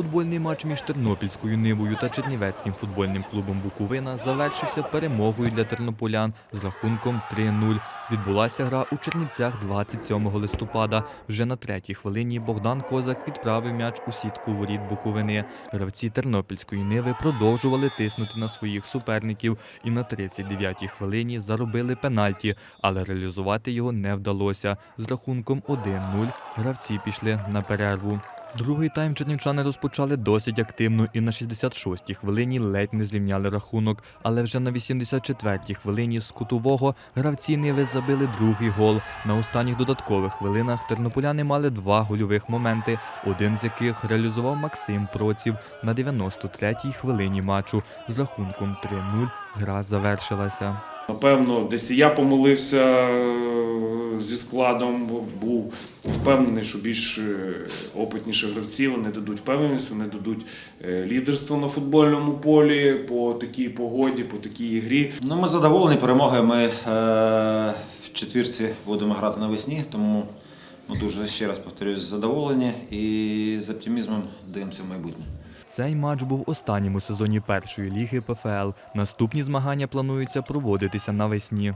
Футбольний матч між Тернопільською Нивою та Чернівецьким футбольним клубом Буковина завершився перемогою для тернополян з рахунком 3-0. Відбулася гра у Чернівцях 27 листопада. Вже на третій хвилині Богдан Козак відправив м'яч у сітку воріт Буковини. Гравці Тернопільської Ниви продовжували тиснути на своїх суперників і на 39-й хвилині заробили пенальті, але реалізувати його не вдалося. З рахунком 1-0 гравці пішли на перерву. Другий тайм чернівчани розпочали досить активно і на 66-й хвилині ледь не зрівняли рахунок, але вже на 84-й хвилині з кутового гравці Ниви забили другий гол. На останніх додаткових хвилинах тернополяни мали два гольових моменти, один з яких реалізував Максим Проців на 93-й хвилині матчу. З рахунком 3-0 гра завершилася. Напевно, десь і я помилився е, зі складом, був впевнений, що більш е, опитніші гравці вони дадуть впевненість, вони дадуть е, лідерство на футбольному полі по такій погоді, по такій грі. Ну, ми задоволені перемогою. Ми е, в четвірці будемо грати навесні, тому ми дуже ще раз повторюсь, задоволені і з оптимізмом дивимося в майбутнє. Цей матч був останнім у сезоні першої ліги ПФЛ. Наступні змагання плануються проводитися навесні.